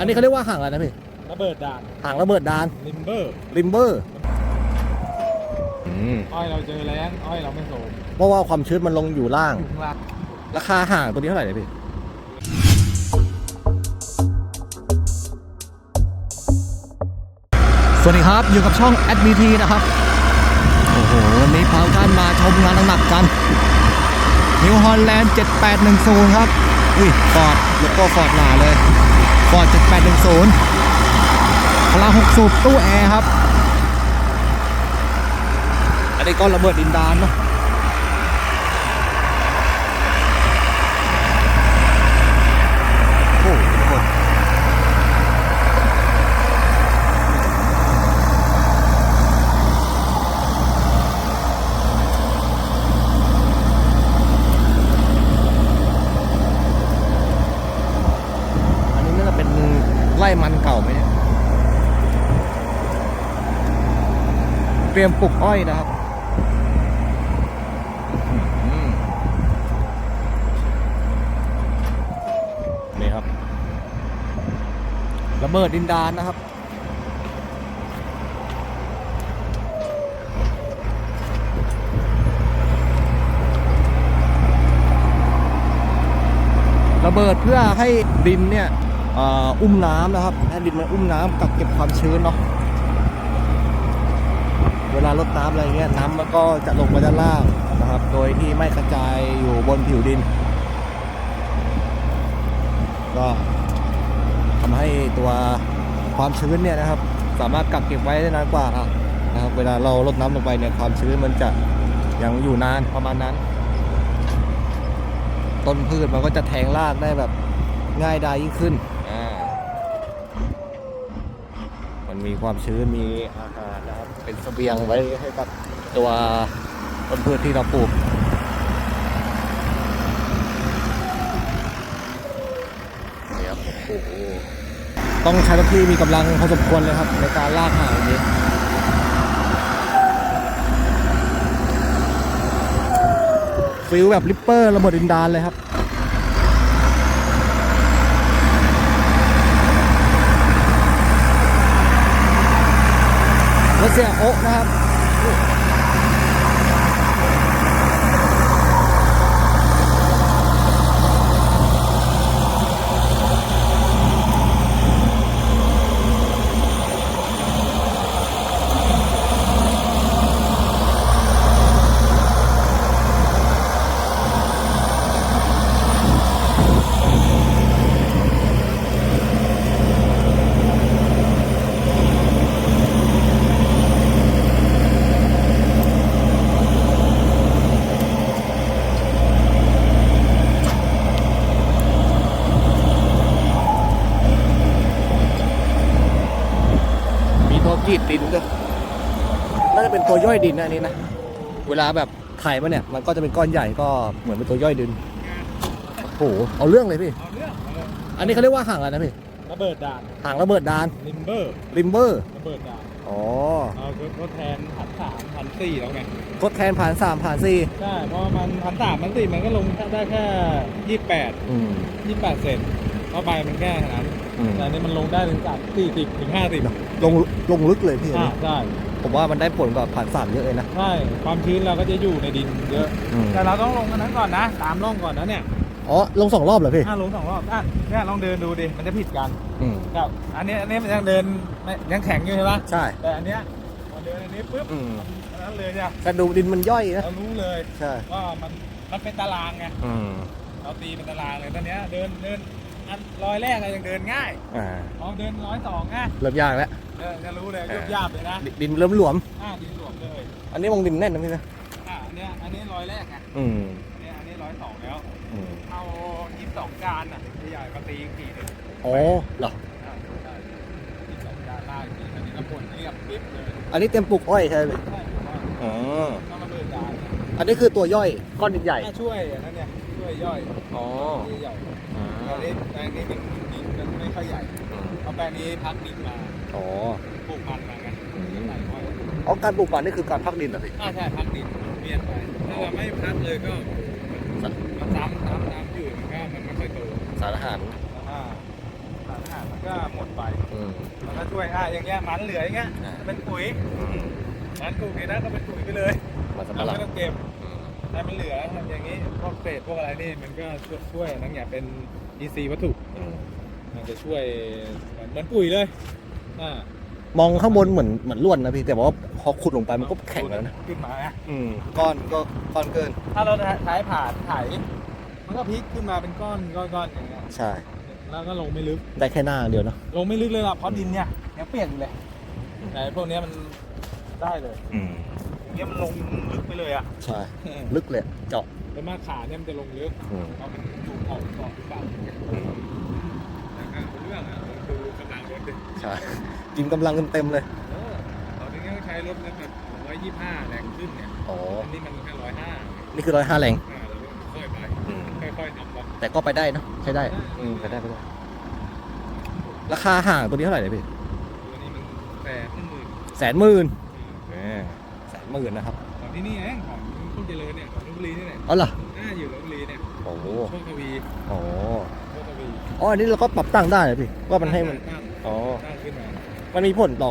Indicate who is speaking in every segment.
Speaker 1: อันนี้เขาเรียกว่าห่างอะไรนะพี่
Speaker 2: ระเบิดด่าน
Speaker 1: ห่างระเบิดดาน
Speaker 2: ลิมเบอร์
Speaker 1: ริมเบอร์
Speaker 2: อ้อยเราเจอแรงอ้อยเราไม่โสม
Speaker 1: เพราะว่าความชื้นมันลงอยู่ล่าง
Speaker 2: อยู่ข้างล่าง
Speaker 1: ราคาห่างตัวนี้เท่าไหร่เนี่ยพี่สวัสดีครับ อยู่กับช่อง a d m t นะครับโอ้โหวันนี้พาทุกท่านมาชมงานหนักๆกัน New Holland 7810 ครับ อุ้ยฟอร์ดแลโก้ฟอร์ดหลาเลยฟอร์ด7810พลัง6สูบตู้แอร์ครับอันนี้ก็ระเบิดดินดานเนาะ โอ้โหทุกคนอันนี้น่าจะเป็น ไร่มันเก่าไหมเนี่ยเตรียมปลูกอ้อยนะครับนี่ครับระเบิดดินดานนะครับระเบิดเพื่อให้ดินเนี่ย อุ้มน้ำนะครับให้ดินมันอุ้มน้ำกักเก็บความชื้นเนาะเวลาลดน้ำอะไรเงี้ยน้ำมันก็จะลงมาด้านล่างนะครับ โดยที่ไม่กระจายอยู่บนผิวดิน ก็ทำให้ตัวความชื้นเนี่ยนะครับ สามารถกักเก็บไว้ได้นานกว่านะครับ เวลาเราลดน้ำลงไปเนี่ยความชื้นมันจะยังอยู่นานประมาณนั้น ต้นพืชมันก็จะแทงรากได้แบบง่ายดายยิ่งขึ้นอ่า มันมีความชื้นมีอาหารนะครับ เป็นเสบียงไว้ให้กับตัวต้นพืชที่เราปลูกนี่ครับโอ้โหต้องใช้รถที่มีกำลังพอสมควรเลยครับ ในการลากหางอย่างนี้ฟิลแบบลิปเปอร์ระเบิดดินดานเลยครับ เสียโอ๊ะนะครับ มีตัวกรีดดินด้วยน่าจะเป็นตัว ย่อยดินนะอันนี้นะ เวลาแบบไถมาเนี่ย มันก็จะเป็นก้อนใหญ่ก็เหมือนเป็นตัวย่อยดิน โอ้โห เอาเรื่องเลยพี่
Speaker 2: เอาเรื่องเอาเรื่อง
Speaker 1: อันนี้เขาเรียกว่าห่างอะไรนะพี่
Speaker 2: ระเบิดด่าน
Speaker 1: ห่างระเบิดดาน
Speaker 2: ลิมเบอร์
Speaker 1: ริมเบอร์
Speaker 2: ระเบิดด่าน
Speaker 1: อ๋อ
Speaker 2: เอาทดแทนพันสามพันสี่แล้วไง
Speaker 1: ทดแทนผ่านสามผ่านสี่
Speaker 2: ใช่เพราะว่ามันพันสามพันสี่มันก็ลงได้แค่ยี่แปด
Speaker 1: อืม
Speaker 2: ยี่แปดเซนเพราะใบมันแค่ขนาดนั้น
Speaker 1: อืม
Speaker 2: แต่อันนี้มันลงได้ถึงจากสี่สิบถึงห้าสิบ
Speaker 1: ลงลงลึกเลยพี่อัน
Speaker 2: อ่า
Speaker 1: นี้
Speaker 2: ใช่
Speaker 1: ผมว่ามันได้ผลกว่าผ่านสามเยอะเลยนะ
Speaker 2: ใช่ความชื้นเราก็จะอยู่ในดินเยอะ
Speaker 1: อืม
Speaker 2: แต่เราต้องลงอันนั้นก่อนนะตามร่องก่อนนะเนี่ย
Speaker 1: อ๋อลงสองรอบเหรอพี่
Speaker 2: ถ้าลงสองรอบอะเนี่ยลองเดินดูดิมันจะผิดกัน
Speaker 1: อืม
Speaker 2: ครับอันนี้อันนี้มันยังเดินไม่ยังแข็งอยู่ใช่ปะ
Speaker 1: ใช่
Speaker 2: แต่อันเนี้ยพอเดินอันนี้ปุ๊บ
Speaker 1: อืม
Speaker 2: อันนั้นเลยเนี่ย
Speaker 1: กระดูกดินมันย่อยนะ
Speaker 2: เรารู้เลย
Speaker 1: ใช่
Speaker 2: ว่ามันมันเป็นตารางไง
Speaker 1: อืม
Speaker 2: เราตีเป็นตารางเลยตอนเนี้ยเดินเดิน อันร้อยแรกอะยังเดินง่าย
Speaker 1: อ่า
Speaker 2: พอเดินร้อยสองอะ
Speaker 1: เริ่มยากแล้ว
Speaker 2: เออจะรู้เลย
Speaker 1: เออ
Speaker 2: ยุบยาบเลยนะ
Speaker 1: ดิดินเริ่มหลวม
Speaker 2: อ่าดินหลวมเลย
Speaker 1: อันนี้มองดินแน่นนะพี่นะ
Speaker 2: อ่าอันเนี้ยอันนี้ร้อยแรกไง
Speaker 1: อืม
Speaker 2: อันเนี้ยอันนี้ร้อยสองแล้ว
Speaker 1: อืม
Speaker 2: เอายี่สิบสองจานอะใหญ่ๆมาตีอีกทีหนึง
Speaker 1: อ๋อเหรอ
Speaker 2: อ่าใช่ยี่สิบสองจานลากอีกทีอันนี้ก็ผลเรียบปิ๊บเลย
Speaker 1: อันนี้เต็มปลูกอ้อยใช่ไหม
Speaker 2: ใช่ผมว่า
Speaker 1: อ๋อ
Speaker 2: ต้องระเบิดจาน
Speaker 1: อันนี้คือตัวย่อยก้อนดินใหญ่
Speaker 2: ถ้าช่วยอันนั้นเนี่ยช่วยย่อย
Speaker 1: อ๋อ
Speaker 2: ใหญ่
Speaker 1: อ่า
Speaker 2: แปลงนี้แปลงนี้มันดินมันไม่ค่อยใหญ่เพราะแปลงนี้พักดินมา
Speaker 1: อ๋อ
Speaker 2: ปลูกมันมาไง
Speaker 1: อืม
Speaker 2: ใส่อ้อย
Speaker 1: อ๋อการปลูกมันนี่คือการพักดินเหรอพี่
Speaker 2: อ่าใช่พักดินเปลี่ยนไปถ้าเราไม่พักเลยก็มันซ้ำซ้ำซ้ำอยู่มันก็มันไม่ค่อยโต
Speaker 1: สารอาหาร
Speaker 2: อ่าสารอาหารมันก็ก็หมดไป
Speaker 1: อืม
Speaker 2: มันก็ช่วยอะอย่างเงี้ยมันเหลืออย่างเงี้ย
Speaker 1: อ่า
Speaker 2: เป็นปุ๋ย
Speaker 1: อืม
Speaker 2: มันปลูกดีนะก็เป็นปุ๋ยไปเลย
Speaker 1: มันสำปะ
Speaker 2: เรา
Speaker 1: หลัง
Speaker 2: ไม่ต้องเก็บ
Speaker 1: อืม
Speaker 2: ให้มันเหลือทำอย่างนี้พวกเศษพวกอะไรนี่มันก็ช่วยช่วยนั่นอย่างเป็น EC วัตถุ
Speaker 1: อืม
Speaker 2: มันจะช่วยเหมือนเหมือนปุ๋ยเลยอ่าม
Speaker 1: องข้างบนเหมือนเหมือนล้วนนะพี่แต่ว่าพอขุดลงไปมันก็แข็งแล้วนะ
Speaker 2: ขึ้นมานะ
Speaker 1: อืมก้อนก็ก้อนเกิน
Speaker 2: ถ้าเราใช้ผ่านไถมันก็พลิกขึ้นมาเป็นก้อนก้อนก้อนอย่างเงี้ย
Speaker 1: ใช่
Speaker 2: แล้วก็ลงไม่ลึก
Speaker 1: ได้แค่หน้าอย่างเดียวเนอะ
Speaker 2: ลงไม่ลึกเลยล่ะเพราะดินเนี่ยยังเปียกอยู่เลยแต่พวกเนี้ยมันได้เลย
Speaker 1: อืม
Speaker 2: อย่าง เงี้ยมันลงลึกไปเลยอะ
Speaker 1: ใช่ ลึกเลยเจาะ
Speaker 2: แต่มาขาเนี่ยมันจะลงลึก
Speaker 1: อืม
Speaker 2: เพราะมันถูกออกก่อนหรือเปล่า
Speaker 1: อืม
Speaker 2: แต่ก็เรื่องอะดูกำลังรถดิ
Speaker 1: ใช่กินกำลังเต็มๆเลย
Speaker 2: เออตอนนี้ก็ใช้รถแล้วแบบร้อยยี่ห้าแรงขึ้นเนี่ย
Speaker 1: อ๋อ
Speaker 2: อันนี้มันแค่ร้อยห้า
Speaker 1: นี่คือร้อยห้าแรง
Speaker 2: อ่าเราก็ค่อยไป
Speaker 1: อืม
Speaker 2: ค่อยๆทำไป
Speaker 1: แต่ก็ไปได้เนอะใช้ได้อืมไปได้ไปได้ราคาห่างตัวนี้เท่าไหร่เนี่ยพี่
Speaker 2: ตัวนี้มันแปดหมื่น
Speaker 1: แสนหมื่นแสน หมื่นนะครับ
Speaker 2: ของที่นี่เองของพุ่งเจริญเนี่ยของลพบุรีนี่แหละ
Speaker 1: อ๋อเหรอ
Speaker 2: น่าอยู่ลพบุรีเนี่ย
Speaker 1: โอ้โห
Speaker 2: โชคทวี
Speaker 1: อ๋อ
Speaker 2: โชคทวี
Speaker 1: อ๋ออันนี้เราก็ปรับตั้งได้เหรอพี่ว่ามันให้มัน
Speaker 2: ตั้ง
Speaker 1: อ๋อ
Speaker 2: ตั้งขึ้นมา
Speaker 1: มันมีผลต่อ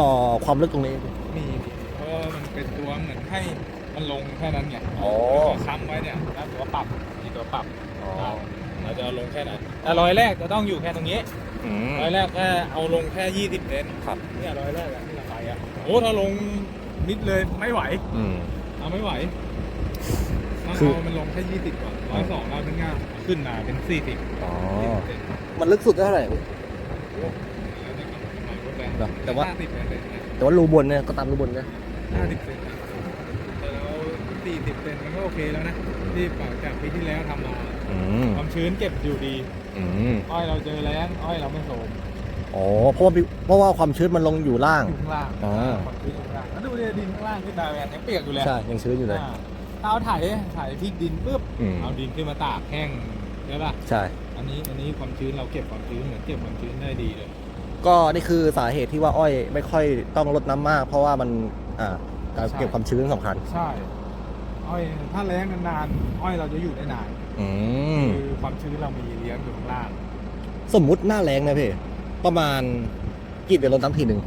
Speaker 1: ต่อความลึกตรงนี้พี่
Speaker 2: มีมีเพราะว่ามันเป็นตัวเหมือนให้มันลงแค่นั้นไง
Speaker 1: อ๋อ
Speaker 2: แล้วก็ค้ำไว้เนี่ยแล้วตัวปรับมีตัวปรับ
Speaker 1: อ๋อ
Speaker 2: เราจะเอาลงแค่ไหนแต่รอยแรกจะต้องอยู่แค่ตรงนี้
Speaker 1: อืม
Speaker 2: รอยแรกแค่เอาลงแค่20เซน
Speaker 1: ครับ
Speaker 2: เนี่ยรอยแรกอะที่เราไปอะโอ้ถ้าลง นิดเลยไม่ไหว
Speaker 1: อืม
Speaker 2: เอาไม่ไหวต้อง
Speaker 1: คือ
Speaker 2: เอามันลงแค่20ก่อนร้อยสองเราถึงจะขึ้นมาเป็น40
Speaker 1: อ๋อ
Speaker 2: 40เซน
Speaker 1: มันลึกสุดได้เท่าไหร่พี่
Speaker 2: โอ้แล้วแต่กำลังรถแรง
Speaker 1: เหรอแต่ว่า
Speaker 2: 50เซนเลย
Speaker 1: แต่ว่ารูบนเนี่ยก็ตามรูบนนะ
Speaker 2: 50เซนนะแต่เรา40เซนมันก็โอเคแล้วนะ ที่ปากจากปีที่แล้วทำมา
Speaker 1: อืม
Speaker 2: ความชื้นเก็บอยู่ดี
Speaker 1: อืม
Speaker 2: อ้อยเราเจอแล้งอ้อยเราไม่โสม
Speaker 1: อ๋อเพราะว่ามีเพราะว่าความชื้นมันลงอยู่ล่าง
Speaker 2: อยู่ข้างล่าง
Speaker 1: อ่า
Speaker 2: ความชื้นอยู่ ได้ดินข้างล่างขึ้นมาแมนยังเปียกอยู่เลย
Speaker 1: ใช่ยังชื้นอยู่เลย
Speaker 2: อ่าถ้าเอาไถไถพริกดินปุ๊บ
Speaker 1: อืม
Speaker 2: เอาดินขึ้นมาตากแห้งใช่ป่ะ
Speaker 1: ใช่
Speaker 2: อันนี้อันนี้ความชื้นเราเก็บความชื้นเหมือนเก็บความชื้นได้ดีเลย
Speaker 1: ก็นี่คือสาเหตุที่ว่าอ้อยไม่ค่อยต้องลดน้ำมาก เพราะว่ามันอ่าการเก็บความชื้นสำคัญ
Speaker 2: ใช่อ้อยถ้าแล้งนานๆอ้อยเราจะอยู่ได้นาน
Speaker 1: อืม
Speaker 2: คือความชื้นเรามีเลี้ยงอยู่ข้างล่าง
Speaker 1: สมมุติหน้าแรงนะพี่ประมาณกี่เดือนลดน้ำทีหนึ่ง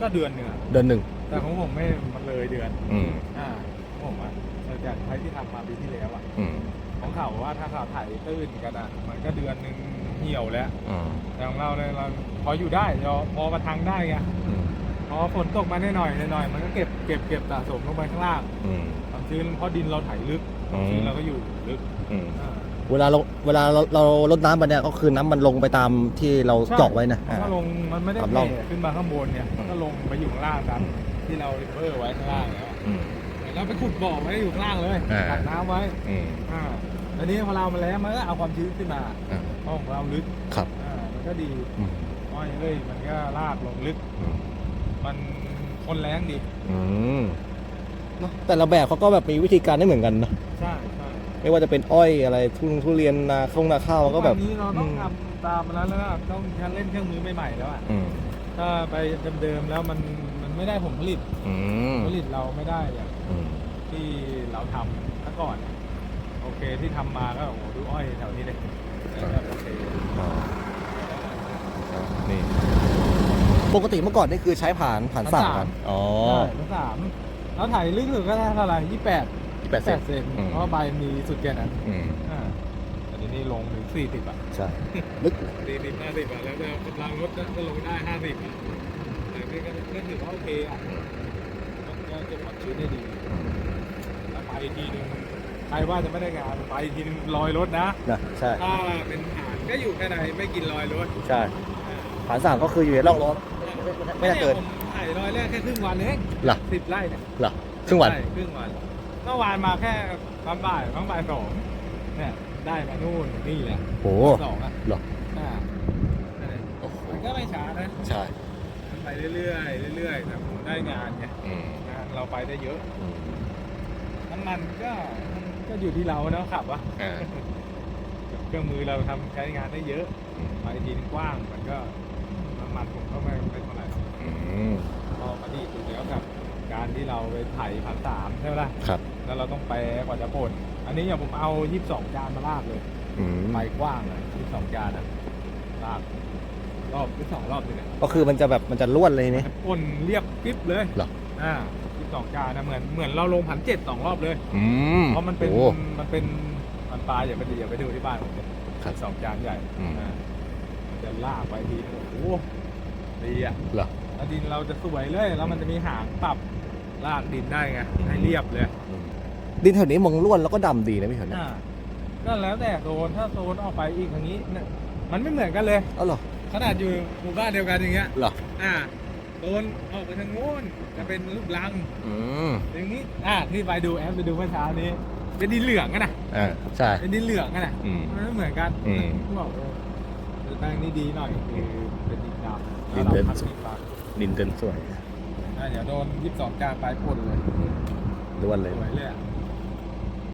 Speaker 2: ก็เดือนหนึ่งอะ
Speaker 1: เดือนหนึ่ง
Speaker 2: แต่ของผมไม่มันเลยเดือน
Speaker 1: อืม
Speaker 2: อ่าของผมอะจากใช้ที่ทำมาปีที่แล้วอะ
Speaker 1: อืม
Speaker 2: ของเขาว่าถ้าเขาไถตื้นกันอะมันก็เดือนหนึ่งเหี่ยวแล้ว
Speaker 1: อืม
Speaker 2: แต่ของเราเนี่ยเราพออยู่ได้เราพอมาทางได้ไง
Speaker 1: อืม
Speaker 2: พอฝนตกมาหน่อยๆหน่อยๆมันก็เก็บเก็บเก็บสะสมลงไปข้างล่าง
Speaker 1: อืม
Speaker 2: ความชื้นเพราะดินเราไถลึกความชื้นเราก็อยู่ลึก
Speaker 1: อืม
Speaker 2: อ่า
Speaker 1: เวลาเราเวลาเราเราลดน้ำไปเนี่ยก็คือน้ำมันลงไปตามที่เรา
Speaker 2: ใช่
Speaker 1: เจาะไว้นะ
Speaker 2: มันก็ลงมันไม่ได้
Speaker 1: ตามร่อง
Speaker 2: แผ่ขึ้นมาข้างบนเนี่ย
Speaker 1: อืม
Speaker 2: ก็ลงไปอยู่ข้างล่างตาม
Speaker 1: อืม
Speaker 2: ที่เราริเวอร์ไว้ข้างล่างแล้ว
Speaker 1: อืม
Speaker 2: เราไปขุดบ่อไว้อยู่ข้างล่างเลย
Speaker 1: อ่า
Speaker 2: ตักน้ำไว้
Speaker 1: อืม
Speaker 2: อ่าแล้วนี้พอเรามาแล้วมันก็เอาความชื้นขึ้นมา
Speaker 1: อ่า
Speaker 2: เพราะของเราลึก
Speaker 1: ครับ
Speaker 2: อ่ามันก็ดี
Speaker 1: อืม
Speaker 2: อ้อยเอ้ยมันก็ลากลงลึก
Speaker 1: อืม
Speaker 2: มันทนแรงดี
Speaker 1: อืมเนอะแต่ละแบบเขาก็แบบมีวิธีการไม่เหมือนกันนะ
Speaker 2: ใช่ใช่
Speaker 1: ไม่ว่าจะเป็นอ้อยอะไรทุนทุเรียนนาข้งนาข้าวก็แบบ
Speaker 2: วันนี้เราต้อง
Speaker 1: ม
Speaker 2: ทำตามมาแล้วแล้วอะต้องเล่นเครื่องมือใหม่ๆแล้วอะ
Speaker 1: อืม
Speaker 2: ถ้าไปเดิมๆแล้วมันมัน ไม่ได้ผลผลิต
Speaker 1: อืม
Speaker 2: ผลผลิตเราไม่ได้อย่าง
Speaker 1: อืม
Speaker 2: ที่เราทำเมื่อก่อนเนี่ยโอเคที่ทำมาก็โอ้โหดูอ้อยแถวนี้เลยแล้วก็โอเค
Speaker 1: อ๋อนี่ปกติเมื่อก่อนนี่คือใช้ผ่านผ่านสามกันอ๋อ
Speaker 2: ใช่ทั้งสามแล้วถ่ายลึกสุดก็เท่าไหร่ยี่แปด
Speaker 1: แปด
Speaker 2: แป
Speaker 1: เซน
Speaker 2: ดเซน
Speaker 1: อืม
Speaker 2: เพราะว่าใบมีสุดแค่นั้น
Speaker 1: อืม
Speaker 2: อ่าแต่ทีนี้ลงถึงสี่สิบอะ
Speaker 1: ใช่ลึก
Speaker 2: สี่สิบห้าสิบอะแล้วก็กำลังรถก็ลงได้ห้าสิบอะแต่ นี่ก็ก็ถือว่าโอเคอะมันก็เก็บความชื้นได้ดีแล้วไปทีนึงใครว่าจะไม่ได้งานไปทีนึงลอยรถนะ
Speaker 1: นะใช่
Speaker 2: ถ้าเป็นฐานก็อยู่แค่ไหนไม่กินลอยรถ
Speaker 1: ใช่
Speaker 2: อ่า
Speaker 1: ผ่านสามก็คืออยู่ในร่องรถไม่น่าเกิน
Speaker 2: ผมถ่ายลอยแรกแค่ครึ่งวันเอง
Speaker 1: เหรอ
Speaker 2: สิบไร่เนี่ย
Speaker 1: เหรอครึ่งวัน
Speaker 2: ใช่ครึ่งวันเมื่อวานมาแค่ตอนบ่ายตอนบ่ายสองเนี่ยได้มานู่นนี่แหละ
Speaker 1: โอ้
Speaker 2: สองอะ
Speaker 1: เหรอ
Speaker 2: อ่านั่นเอง
Speaker 1: โอ้โห
Speaker 2: มันก็ไม่ช้านะ
Speaker 1: ใช่
Speaker 2: มัน ไปเรื่อยๆเรื่อยๆแต่ผมได้งานไง
Speaker 1: อืม
Speaker 2: งานเราไปได้เยอะ
Speaker 1: อืม
Speaker 2: น้ำมันก็มันก็อยู่ที่เราเนาะขับวะ
Speaker 1: อ่า
Speaker 2: เครื่องมือเราทำใช้งานได้เยอะ
Speaker 1: อืม
Speaker 2: ไปทีนึงกว้างมันก็น้ำมันผมก็ไม่ไม่เท่าไหร่หรอก
Speaker 1: อืม
Speaker 2: พอมาดีสุดแล้วกับ การที่เราไปไถผันสามใช่ไหมล่ะ
Speaker 1: ครับ
Speaker 2: แล้วเราต้องแปลกว่าจะพ่นอันนี้อย่างผมเอา 22 จานมาลากเลย
Speaker 1: อืม
Speaker 2: ใบกว้างเลย22 จานอะลาก รอบหรือสองรอบเลยเนี่ย
Speaker 1: ก็คือมันจะแบบมันจะล้วนเลยนี่
Speaker 2: พ่นเรียบกริบเลย
Speaker 1: เหรอ
Speaker 2: อ่าสิบสองจานนะเหมือนเหมือนเราลงพันเจ็ดสองรอบเลย
Speaker 1: อืม
Speaker 2: เพราะมันเป็น
Speaker 1: โอ้
Speaker 2: มันเป็นมันปลาอย่าไปดูอย่าไปดูที่บ้านผมเนี่ย
Speaker 1: ครับ
Speaker 2: สองจานใหญ่
Speaker 1: อืม
Speaker 2: อ่ามันจะลากไปทีนึงโอ้โหดีอะ
Speaker 1: เหรอ
Speaker 2: แล้วดินเราจะสวยเลยแล้วมันจะมีหางปรับลากดินได้ไงให้เรียบเลย
Speaker 1: ดินแถวนี้มองล้วนแล้วก็ดำดีนะพี่เห็นนะ
Speaker 2: อ่าก็แล้วแต่โซนถ้าโซนออกไปอีกทางนี้เนี่ยมันไม่เหมือนกันเลย
Speaker 1: อ๋อเหรอ
Speaker 2: ขนาดอยู่หมู่บ้านเดียวกันอย่างเงี้ย
Speaker 1: เหรอ
Speaker 2: อ่าโซนออกไปทางโน้นจะเป็นลูกลัง
Speaker 1: อืม
Speaker 2: อย่างนี้ อ่าที่ไปดูแอปไปดูเมื่อเช้านี้ เป็นดินเหลืองกันนะ
Speaker 1: อ่าใช่
Speaker 2: เป็นดินเหลืองกันนะ
Speaker 1: อืม
Speaker 2: มันไม่เหมือนกัน
Speaker 1: อืม
Speaker 2: บอกเออแต่แปลงนี้ดีหน่อยคือเป็นดินดำ
Speaker 1: ดิน
Speaker 2: เรา
Speaker 1: เดิน
Speaker 2: พักดินบาง
Speaker 1: ดินเดินสวย
Speaker 2: อ่าเดี๋ยวโดนยี่สิบสองจานไปพ่นเลย
Speaker 1: ล้วนเลย
Speaker 2: สวยเลยอะ